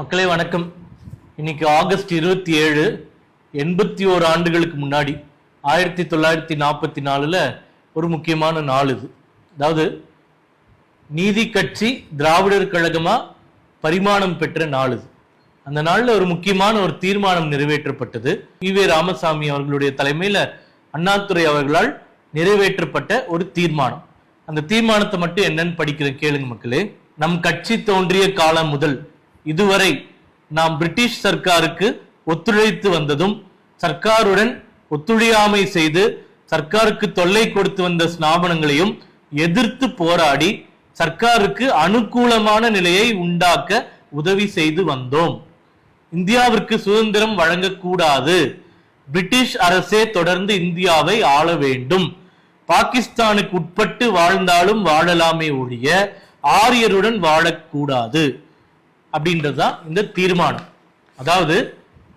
மக்களே வணக்கம். இன்னைக்கு ஆகஸ்ட் இருபத்தி ஏழு எண்பத்தி ஓரு ஆண்டுகளுக்கு முன்னாடி ஆயிரத்தி தொள்ளாயிரத்தி நாற்பத்தி நாலில் ஒரு முக்கியமான நாள் இது. அதாவது நீதி கட்சி திராவிடர் கழகமாக பரிமாணம் பெற்ற நாள் இது. அந்த நாளில் ஒரு முக்கியமான ஒரு தீர்மானம் நிறைவேற்றப்பட்டது. ஈ வே. ராமசாமி அவர்களுடைய தலைமையில் அண்ணாதுரை அவர்களால் நிறைவேற்றப்பட்ட ஒரு தீர்மானம். அந்த தீர்மானத்தை மட்டும் என்னன்னு படிக்கிறேன் கேளுங்க மக்களே. நம் கட்சி தோன்றிய காலம் முதல் இதுவரை நாம் பிரிட்டிஷ் சர்க்காருக்கு ஒத்துழைத்து வந்ததும் சர்க்காருடன் ஒத்துழையாமை செய்து சர்க்காருக்கு தொல்லை கொடுத்து வந்த ஸ்தாபனங்களையும் எதிர்த்து போராடி சர்க்காருக்கு அனுகூலமான நிலையை உண்டாக்க உதவி செய்து வந்தோம். இந்தியாவிற்கு சுதந்திரம் வழங்கக்கூடாது. பிரிட்டிஷ் அரசே தொடர்ந்து இந்தியாவை ஆள வேண்டும். பாகிஸ்தானுக்கு உட்பட்டு வாழ்ந்தாலும் வாழலாமே ஒழிய ஆரியருடன் வாழக்கூடாது. அப்படின்றதுதான் இந்த தீர்மானம். அதாவது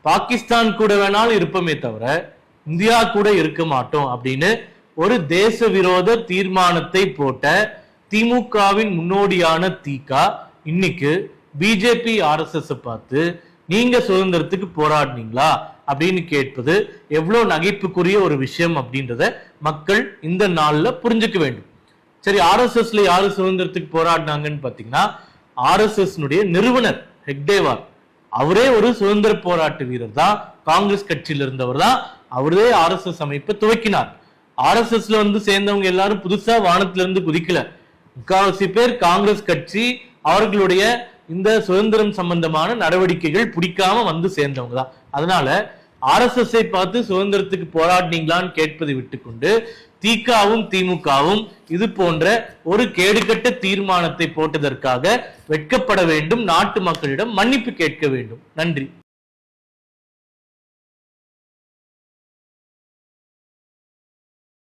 பாகிஸ்தான் கூட வேணாலும் இருப்போமே தவிர இந்தியா கூட இருக்க மாட்டோம் அப்படின்னு ஒரு தேச விரோத தீர்மானத்தை போட்ட திமுகவின் முன்னோடியான தீகா இன்னைக்கு பிஜேபி ஆர்எஸ்எஸ் பார்த்து நீங்க சுதந்திரத்துக்கு போராடினீங்களா? அப்படின்னு கேட்பது எவ்வளவு நகைப்புக்குரிய ஒரு விஷயம் அப்படின்றத மக்கள் இந்த நாள்ல புரிஞ்சுக்க வேண்டும். சரி ஆர்எஸ்எஸ்ல யாரு சுதந்திரத்துக்கு போராடினாங்கன்னு பாத்தீங்கன்னா ஆர்எஸ்எஸ் நிறுவனர் ஹெக்டேவார். அவரே ஒரு சுதந்திர போராட்ட வீரர் தான். காங்கிரஸ் கட்சியில இருந்தவர் தான் அவரே ஆர்எஸ்எஸ் அமைப்பை துவக்கினார். ஆர்எஸ்எஸ்ல வந்து சேர்ந்தவங்க எல்லாரும் புதுசா வானத்துல இருந்து குதிக்கல. முக்காவாசி பேர் காங்கிரஸ் கட்சி அவர்களுடைய இந்த சுதந்திரம் சம்பந்தமான நடவடிக்கைகள் பிடிக்காம வந்து சேர்ந்தவங்க தான். அதனால ஆர்எஸ்எஸ் பார்த்து சுதந்திரத்துக்கு போராடினீங்களான்னு கேட்பதை விட்டுக்கொண்டு திகாவும் திமுகவும் இது போன்ற ஒரு கேடுகட்ட தீர்மானத்தை போட்டதற்காக வெட்கப்பட வேண்டும் நாட்டு மக்களிடம் மன்னிப்பு கேட்க வேண்டும். நன்றி.